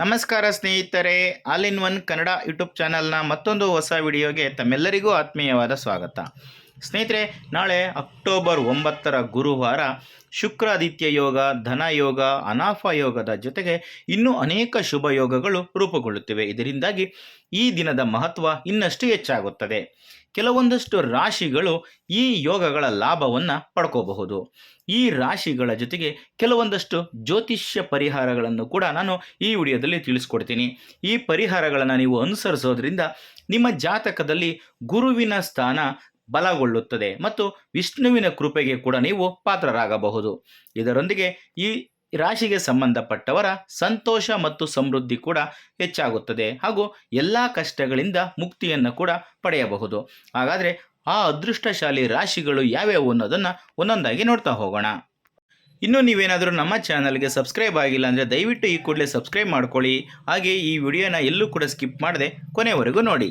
ನಮಸ್ಕಾರ ಸ್ನೇಹಿತರೆ, all in one Kannada YouTube ಚಾನಲ್ನ ಮತ್ತೊಂದು ಹೊಸ ವಿಡಿಯೋಗೆ ತಮ್ಮೆಲ್ಲರಿಗೂ ಆತ್ಮೀಯವಾದ ಸ್ವಾಗತ. ಸ್ನೇಹಿತರೆ, ನಾಳೆ ಅಕ್ಟೋಬರ್ ಒಂಬತ್ತರ ಗುರುವಾರ ಶುಕ್ರಾದಿತ್ಯ ಯೋಗ, ಧನ ಯೋಗ ಅನಾಫ ಯೋಗದ ಜೊತೆಗೆ ಇನ್ನೂ ಅನೇಕ ಶುಭ ಯೋಗಗಳು ರೂಪುಗೊಳ್ಳುತ್ತಿವೆ. ಇದರಿಂದಾಗಿ ಈ ದಿನದ ಮಹತ್ವ ಇನ್ನಷ್ಟು ಹೆಚ್ಚಾಗುತ್ತದೆ. ಕೆಲವೊಂದಷ್ಟು ರಾಶಿಗಳು ಈ ಯೋಗಗಳ ಲಾಭವನ್ನು ಪಡ್ಕೋಬಹುದು. ಈ ರಾಶಿಗಳ ಜೊತೆಗೆ ಕೆಲವೊಂದಷ್ಟು ಜ್ಯೋತಿಷ್ಯ ಪರಿಹಾರಗಳನ್ನು ಕೂಡ ನಾನು ಈ ವಿಡಿಯೋದಲ್ಲಿ ತಿಳಿಸ್ಕೊಡ್ತೀನಿ. ಈ ಪರಿಹಾರಗಳನ್ನು ನೀವು ಅನುಸರಿಸೋದ್ರಿಂದ ನಿಮ್ಮ ಜಾತಕದಲ್ಲಿ ಗುರುವಿನ ಸ್ಥಾನ ಬಲಗೊಳ್ಳುತ್ತದೆ ಮತ್ತು ವಿಷ್ಣುವಿನ ಕೃಪೆಗೆ ಕೂಡ ನೀವು ಪಾತ್ರರಾಗಬಹುದು. ಇದರೊಂದಿಗೆ ಈ ರಾಶಿಗೆ ಸಂಬಂಧಪಟ್ಟವರ ಸಂತೋಷ ಮತ್ತು ಸಮೃದ್ಧಿ ಕೂಡ ಹೆಚ್ಚಾಗುತ್ತದೆ ಹಾಗೂ ಎಲ್ಲ ಕಷ್ಟಗಳಿಂದ ಮುಕ್ತಿಯನ್ನು ಕೂಡ ಪಡೆಯಬಹುದು. ಹಾಗಾದರೆ ಆ ಅದೃಷ್ಟಶಾಲಿ ರಾಶಿಗಳು ಯಾವ್ಯಾವು ಅನ್ನೋದನ್ನು ಒಂದೊಂದಾಗಿ ನೋಡ್ತಾ ಹೋಗೋಣ. ಇನ್ನು ನೀವೇನಾದರೂ ನಮ್ಮ ಚಾನಲ್ಗೆ ಸಬ್ಸ್ಕ್ರೈಬ್ ಆಗಿಲ್ಲ ಅಂದರೆ ದಯವಿಟ್ಟು ಈ ಕೂಡಲೇ ಸಬ್ಸ್ಕ್ರೈಬ್ ಮಾಡ್ಕೊಳ್ಳಿ. ಹಾಗೆ ಈ ವಿಡಿಯೋನ ಎಲ್ಲೂ ಕೂಡ ಸ್ಕಿಪ್ ಮಾಡದೆ ಕೊನೆವರೆಗೂ ನೋಡಿ.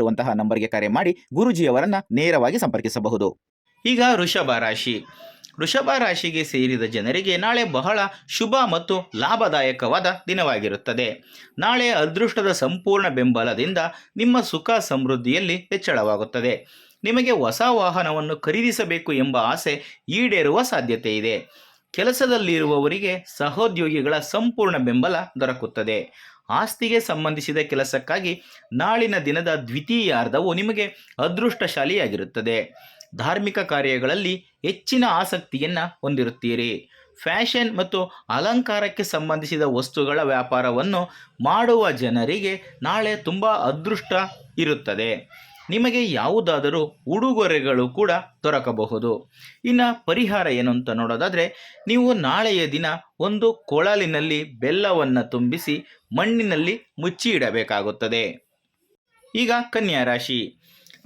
ಇರುವಂತಹ ನಂಬರ್ಗೆ ಕರೆ ಮಾಡಿ ಗುರುಜಿಯವರನ್ನು ನೇರವಾಗಿ ಸಂಪರ್ಕಿಸಬಹುದು. ಈಗ ವೃಷಭ ರಾಶಿ. ವೃಷಭ ರಾಶಿಗೆ ಸೇರಿದ ಜನರಿಗೆ ನಾಳೆ ಬಹಳ ಶುಭ ಮತ್ತು ಲಾಭದಾಯಕವಾದ ದಿನವಾಗಿರುತ್ತದೆ. ನಾಳೆ ಅದೃಷ್ಟದ ಸಂಪೂರ್ಣ ಬೆಂಬಲದಿಂದ ನಿಮ್ಮ ಸುಖ ಸಮೃದ್ಧಿಯಲ್ಲಿ ಹೆಚ್ಚಳವಾಗುತ್ತದೆ. ನಿಮಗೆ ಹೊಸ ವಾಹನವನ್ನು ಖರೀದಿಸಬೇಕು ಎಂಬ ಆಸೆ ಈಡೇರುವ ಸಾಧ್ಯತೆ ಇದೆ. ಕೆಲಸದಲ್ಲಿರುವವರಿಗೆ ಸಹೋದ್ಯೋಗಿಗಳ ಸಂಪೂರ್ಣ ಬೆಂಬಲ ದೊರಕುತ್ತದೆ. ಆಸ್ತಿಗೆ ಸಂಬಂಧಿಸಿದ ಕೆಲಸಕ್ಕಾಗಿ ನಾಳಿನ ದಿನದ ದ್ವಿತೀಯಾರ್ಧವು ನಿಮಗೆ ಅದೃಷ್ಟಶಾಲಿಯಾಗಿರುತ್ತದೆ. ಧಾರ್ಮಿಕ ಕಾರ್ಯಗಳಲ್ಲಿ ಹೆಚ್ಚಿನ ಆಸಕ್ತಿಯನ್ನು ಹೊಂದಿರುತ್ತೀರಿ. ಫ್ಯಾಷನ್ ಮತ್ತು ಅಲಂಕಾರಕ್ಕೆ ಸಂಬಂಧಿಸಿದ ವಸ್ತುಗಳ ವ್ಯಾಪಾರವನ್ನು ಮಾಡುವ ಜನರಿಗೆ ನಾಳೆ ತುಂಬ ಅದೃಷ್ಟ ಇರುತ್ತದೆ. ನಿಮಗೆ ಯಾವುದಾದರೂ ಉಡುಗೊರೆಗಳು ಕೂಡ ದೊರಕಬಹುದು. ಇನ್ನು ಪರಿಹಾರ ಏನು ಅಂತ ನೋಡೋದಾದರೆ, ನೀವು ನಾಳೆಯ ದಿನ ಒಂದು ಕೊಳಲಿನಲ್ಲಿ ಬೆಲ್ಲವನ್ನು ತುಂಬಿಸಿ ಮಣ್ಣಿನಲ್ಲಿ ಮುಚ್ಚಿ ಇಡಬೇಕಾಗುತ್ತದೆ. ಈಗ ಕನ್ಯಾ ರಾಶಿ.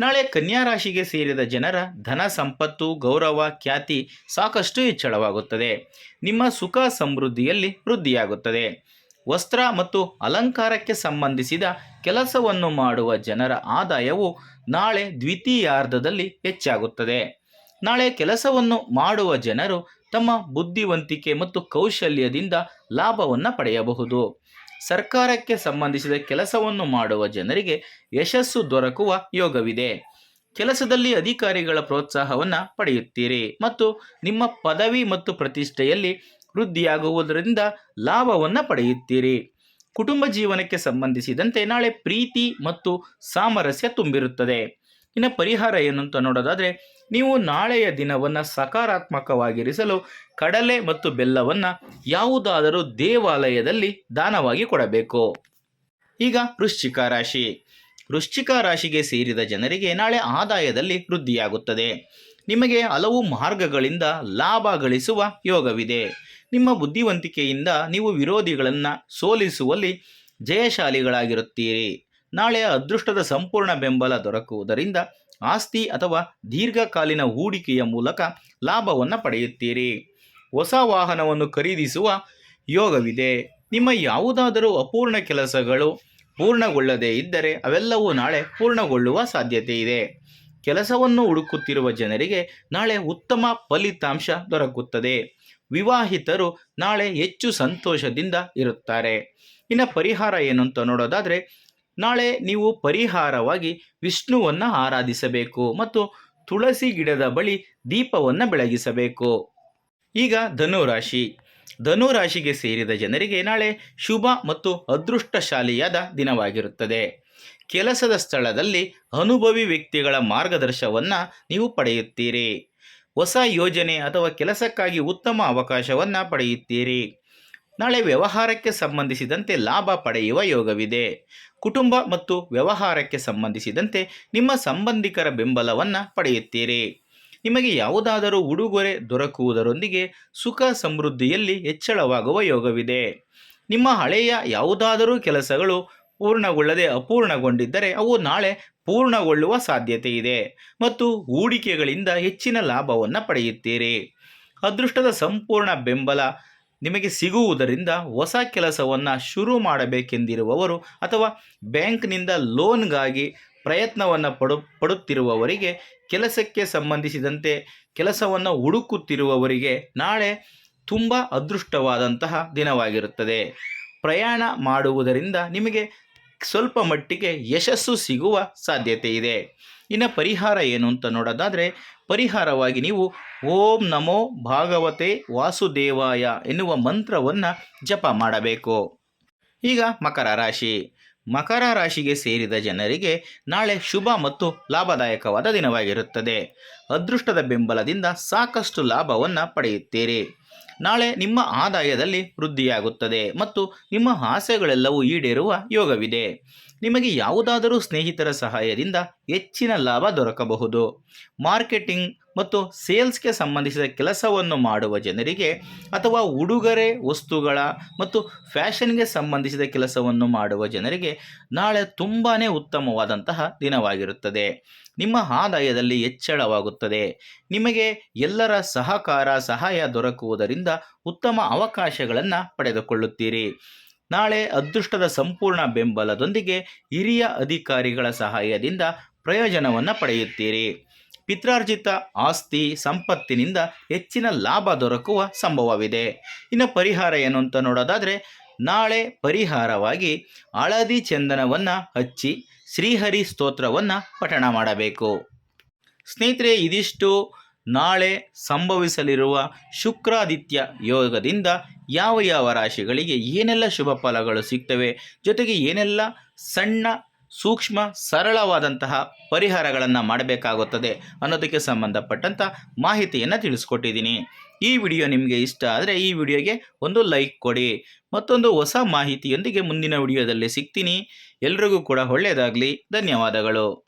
ನಾಳೆ ಕನ್ಯಾ ರಾಶಿಗೆ ಸೇರಿದ ಜನರ ಧನ ಸಂಪತ್ತು, ಗೌರವ, ಖ್ಯಾತಿ ಸಾಕಷ್ಟು ಹೆಚ್ಚಳವಾಗುತ್ತದೆ. ನಿಮ್ಮ ಸುಖ ಸಮೃದ್ಧಿಯಲ್ಲಿ ವೃದ್ಧಿಯಾಗುತ್ತದೆ. ವಸ್ತ್ರ ಮತ್ತು ಅಲಂಕಾರಕ್ಕೆ ಸಂಬಂಧಿಸಿದ ಕೆಲಸವನ್ನು ಮಾಡುವ ಜನರ ಆದಾಯವು ನಾಳೆ ದ್ವಿತೀಯಾರ್ಧದಲ್ಲಿ ಹೆಚ್ಚಾಗುತ್ತದೆ. ನಾಳೆ ಕೆಲಸವನ್ನು ಮಾಡುವ ಜನರು ತಮ್ಮ ಬುದ್ಧಿವಂತಿಕೆ ಮತ್ತು ಕೌಶಲ್ಯದಿಂದ ಲಾಭವನ್ನು ಪಡೆಯಬಹುದು. ಸರ್ಕಾರಕ್ಕೆ ಸಂಬಂಧಿಸಿದ ಕೆಲಸವನ್ನು ಮಾಡುವ ಜನರಿಗೆ ಯಶಸ್ಸು ದೊರಕುವ ಯೋಗವಿದೆ. ಕೆಲಸದಲ್ಲಿ ಅಧಿಕಾರಿಗಳ ಪ್ರೋತ್ಸಾಹವನ್ನು ಪಡೆಯುತ್ತೀರಿ ಮತ್ತು ನಿಮ್ಮ ಪದವಿ ಮತ್ತು ಪ್ರತಿಷ್ಠೆಯಲ್ಲಿ ವೃದ್ಧಿಯಾಗುವುದರಿಂದ ಲಾಭವನ್ನು ಪಡೆಯುತ್ತೀರಿ. ಕುಟುಂಬ ಜೀವನಕ್ಕೆ ಸಂಬಂಧಿಸಿದಂತೆ ನಾಳೆ ಪ್ರೀತಿ ಮತ್ತು ಸಾಮರಸ್ಯ ತುಂಬಿರುತ್ತದೆ. ಇನ್ನು ಪರಿಹಾರ ಏನು ಅಂತ ನೋಡೋದಾದರೆ, ನೀವು ನಾಳೆಯ ದಿನವನ್ನು ಸಕಾರಾತ್ಮಕವಾಗಿರಿಸಲು ಕಡಲೆ ಮತ್ತು ಬೆಲ್ಲವನ್ನು ಯಾವುದಾದರೂ ದೇವಾಲಯದಲ್ಲಿ ದಾನವಾಗಿ ಕೊಡಬೇಕು. ಈಗ ವೃಶ್ಚಿಕ ರಾಶಿ. ವೃಶ್ಚಿಕ ರಾಶಿಗೆ ಸೇರಿದ ಜನರಿಗೆ ನಾಳೆ ಆದಾಯದಲ್ಲಿ ವೃದ್ಧಿಯಾಗುತ್ತದೆ. ನಿಮಗೆ ಹಲವು ಮಾರ್ಗಗಳಿಂದ ಲಾಭ ಗಳಿಸುವ ಯೋಗವಿದೆ. ನಿಮ್ಮ ಬುದ್ಧಿವಂತಿಕೆಯಿಂದ ನೀವು ವಿರೋಧಿಗಳನ್ನು ಸೋಲಿಸುವಲ್ಲಿ ಜಯಶಾಲಿಗಳಾಗಿರುತ್ತೀರಿ. ನಾಳೆ ಅದೃಷ್ಟದ ಸಂಪೂರ್ಣ ಬೆಂಬಲ ದೊರಕುವುದರಿಂದ ಆಸ್ತಿ ಅಥವಾ ದೀರ್ಘಕಾಲೀನ ಹೂಡಿಕೆಯ ಮೂಲಕ ಲಾಭವನ್ನು ಪಡೆಯುತ್ತೀರಿ. ಹೊಸ ವಾಹನವನ್ನು ಖರೀದಿಸುವ ಯೋಗವಿದೆ. ನಿಮ್ಮ ಯಾವುದಾದರೂ ಅಪೂರ್ಣ ಕೆಲಸಗಳು ಪೂರ್ಣಗೊಳ್ಳದೇ ಇದ್ದರೆ ಅವೆಲ್ಲವೂ ನಾಳೆ ಪೂರ್ಣಗೊಳ್ಳುವ ಸಾಧ್ಯತೆ ಇದೆ ಕೆಲಸವನ್ನು ಹುಡುಕುತ್ತಿರುವ ಜನರಿಗೆ ನಾಳೆ ಉತ್ತಮ ಫಲಿತಾಂಶ ದೊರಕುತ್ತದೆ. ವಿವಾಹಿತರು ನಾಳೆ ಹೆಚ್ಚು ಸಂತೋಷದಿಂದ ಇರುತ್ತಾರೆ. ಇನ್ನು ಪರಿಹಾರ ಏನು ಅಂತ ನೋಡೋದಾದರೆ, ನಾಳೆ ನೀವು ಪರಿಹಾರವಾಗಿ ವಿಷ್ಣುವನ್ನು ಆರಾಧಿಸಬೇಕು ಮತ್ತು ತುಳಸಿ ಗಿಡದ ಬಳಿ ದೀಪವನ್ನು ಬೆಳಗಿಸಬೇಕು. ಈಗ ಧನುರಾಶಿ. ಧನುರಾಶಿಗೆ ಸೇರಿದ ಜನರಿಗೆ ನಾಳೆ ಶುಭ ಮತ್ತು ಅದೃಷ್ಟಶಾಲಿಯಾದ ದಿನವಾಗಿರುತ್ತದೆ. ಕೆಲಸದ ಸ್ಥಳದಲ್ಲಿ ಅನುಭವಿ ವ್ಯಕ್ತಿಗಳ ಮಾರ್ಗದರ್ಶನವನ್ನು ನೀವು ಪಡೆಯುತ್ತೀರಿ. ಹೊಸ ಯೋಜನೆ ಅಥವಾ ಕೆಲಸಕ್ಕಾಗಿ ಉತ್ತಮ ಅವಕಾಶವನ್ನು ಪಡೆಯುತ್ತೀರಿ. ನಾಳೆ ವ್ಯವಹಾರಕ್ಕೆ ಸಂಬಂಧಿಸಿದಂತೆ ಲಾಭ ಪಡೆಯುವ ಯೋಗವಿದೆ. ಕುಟುಂಬ ಮತ್ತು ವ್ಯವಹಾರಕ್ಕೆ ಸಂಬಂಧಿಸಿದಂತೆ ನಿಮ್ಮ ಸಂಬಂಧಿಕರ ಬೆಂಬಲವನ್ನು ಪಡೆಯುತ್ತೀರಿ. ನಿಮಗೆ ಯಾವುದಾದರೂ ಉಡುಗೊರೆ ದೊರಕುವುದರೊಂದಿಗೆ ಸುಖ ಸಮೃದ್ಧಿಯಲ್ಲಿ ಹೆಚ್ಚಳವಾಗುವ ಯೋಗವಿದೆ. ನಿಮ್ಮ ಹಳೆಯ ಯಾವುದಾದರೂ ಕೆಲಸಗಳು ಪೂರ್ಣಗೊಳ್ಳದೆ ಅಪೂರ್ಣಗೊಂಡಿದ್ದರೆ ಅವು ನಾಳೆ ಪೂರ್ಣಗೊಳ್ಳುವ ಸಾಧ್ಯತೆ ಇದೆ ಮತ್ತು ಹೂಡಿಕೆಗಳಿಂದ ಹೆಚ್ಚಿನ ಲಾಭವನ್ನು ಪಡೆಯುತ್ತೀರಿ. ಅದೃಷ್ಟದ ಸಂಪೂರ್ಣ ಬೆಂಬಲ ನಿಮಗೆ ಸಿಗುವುದರಿಂದ ಹೊಸ ಕೆಲಸವನ್ನು ಶುರು ಮಾಡಬೇಕೆಂದಿರುವವರು ಅಥವಾ ಬ್ಯಾಂಕ್ನಿಂದ ಲೋನ್ಗಾಗಿ ಪ್ರಯತ್ನವನ್ನು ಪಡು, ಪಡುತ್ತಿರುವವರಿಗೆ ಕೆಲಸಕ್ಕೆ ಸಂಬಂಧಿಸಿದಂತೆ ಕೆಲಸವನ್ನು ಹುಡುಕುತ್ತಿರುವವರಿಗೆ ನಾಳೆ ತುಂಬ ಅದೃಷ್ಟವಾದಂತಹ ದಿನವಾಗಿರುತ್ತದೆ. ಪ್ರಯಾಣ ಮಾಡುವುದರಿಂದ ನಿಮಗೆ ಸ್ವಲ್ಪ ಮಟ್ಟಿಗೆ ಯಶಸ್ಸು ಸಿಗುವ ಸಾಧ್ಯತೆ ಇದೆ. ಇನ್ನು ಪರಿಹಾರ ಏನು ಅಂತ ನೋಡೋದಾದರೆ, ಪರಿಹಾರವಾಗಿ ನೀವು ಓಂ ನಮೋ ಭಾಗವತೆ ವಾಸುದೇವಾಯ ಎನ್ನುವ ಮಂತ್ರವನ್ನು ಜಪ ಮಾಡಬೇಕು. ಈಗ ಮಕರ ರಾಶಿ. ಮಕರ ರಾಶಿಗೆ ಸೇರಿದ ಜನರಿಗೆ ನಾಳೆ ಶುಭ ಮತ್ತು ಲಾಭದಾಯಕವಾದ ದಿನವಾಗಿರುತ್ತದೆ. ಅದೃಷ್ಟದ ಬೆಂಬಲದಿಂದ ಸಾಕಷ್ಟು ಲಾಭವನ್ನು ಪಡೆಯುತ್ತೀರಿ. ನಾಳೆ ನಿಮ್ಮ ಆದಾಯದಲ್ಲಿ ವೃದ್ಧಿಯಾಗುತ್ತದೆ ಮತ್ತು ನಿಮ್ಮ ಆಸೆಗಳೆಲ್ಲವೂ ಈಡೇರುವ ಯೋಗವಿದೆ. ನಿಮಗೆ ಯಾವುದಾದರೂ ಸ್ನೇಹಿತರ ಸಹಾಯದಿಂದ ಹೆಚ್ಚಿನ ಲಾಭ ದೊರಕಬಹುದು. ಮಾರ್ಕೆಟಿಂಗ್ ಮತ್ತು ಸೇಲ್ಸ್ಗೆ ಸಂಬಂಧಿಸಿದ ಕೆಲಸವನ್ನು ಮಾಡುವ ಜನರಿಗೆ ಅಥವಾ ಉಡುಗೊರೆ ವಸ್ತುಗಳ ಮತ್ತು ಫ್ಯಾಷನ್ಗೆ ಸಂಬಂಧಿಸಿದ ಕೆಲಸವನ್ನು ಮಾಡುವ ಜನರಿಗೆ ನಾಳೆ ತುಂಬಾ ಉತ್ತಮವಾದಂತಹ ದಿನವಾಗಿರುತ್ತದೆ. ನಿಮ್ಮ ಆದಾಯದಲ್ಲಿ ಹೆಚ್ಚಳವಾಗುತ್ತದೆ. ನಿಮಗೆ ಎಲ್ಲರ ಸಹಕಾರ, ಸಹಾಯ ದೊರಕುವುದರಿಂದ ಉತ್ತಮ ಅವಕಾಶಗಳನ್ನು ಪಡೆದುಕೊಳ್ಳುತ್ತೀರಿ. ನಾಳೆ ಅದೃಷ್ಟದ ಸಂಪೂರ್ಣ ಬೆಂಬಲದೊಂದಿಗೆ ಹಿರಿಯ ಅಧಿಕಾರಿಗಳ ಸಹಾಯದಿಂದ ಪ್ರಯೋಜನವನ್ನು ಪಡೆಯುತ್ತೀರಿ. ಪಿತ್ರಾರ್ಜಿತ ಆಸ್ತಿ ಸಂಪತ್ತಿನಿಂದ ಹೆಚ್ಚಿನ ಲಾಭ ದೊರಕುವ ಸಂಭವವಿದೆ. ಇನ್ನು ಪರಿಹಾರ ಏನು ಅಂತ ನೋಡೋದಾದರೆ, ನಾಳೆ ಪರಿಹಾರವಾಗಿ ಹಳದಿ ಚಂದನವನ್ನು ಹಚ್ಚಿ ಶ್ರೀಹರಿ ಸ್ತೋತ್ರವನ್ನು ಪಠಣ ಮಾಡಬೇಕು. ಸ್ನೇಹಿತರೆ, ಇದಿಷ್ಟು ನಾಳೆ ಸಂಭವಿಸಲಿರುವ ಶುಕ್ರಾದಿತ್ಯ ಯೋಗದಿಂದ ಯಾವ ಯಾವ ರಾಶಿಗಳಿಗೆ ಏನೆಲ್ಲ ಶುಭ ಫಲಗಳು ಸಿಗ್ತವೆ, ಜೊತೆಗೆ ಏನೆಲ್ಲ ಸಣ್ಣ ಸೂಕ್ಷ್ಮ, ಸರಳವಾದಂತಹ ಪರಿಹಾರಗಳನ್ನು ಮಾಡಬೇಕಾಗುತ್ತದೆ ಅನ್ನೋದಕ್ಕೆ ಸಂಬಂಧಪಟ್ಟಂಥ ಮಾಹಿತಿಯನ್ನು ತಿಳಿಸ್ಕೊಟ್ಟಿದ್ದೀನಿ. ಈ ವಿಡಿಯೋ ನಿಮಗೆ ಇಷ್ಟ ಆದರೆ ಈ ವಿಡಿಯೋಗೆ ಒಂದು ಲೈಕ್ ಕೊಡಿ. ಮತ್ತೊಂದು ಹೊಸ ಮಾಹಿತಿಯೊಂದಿಗೆ ಮುಂದಿನ ವಿಡಿಯೋದಲ್ಲಿ ಸಿಗ್ತೀನಿ. ಎಲ್ರಿಗೂ ಕೂಡ ಒಳ್ಳೆಯದಾಗಲಿ ಧನ್ಯವಾದಗಳು.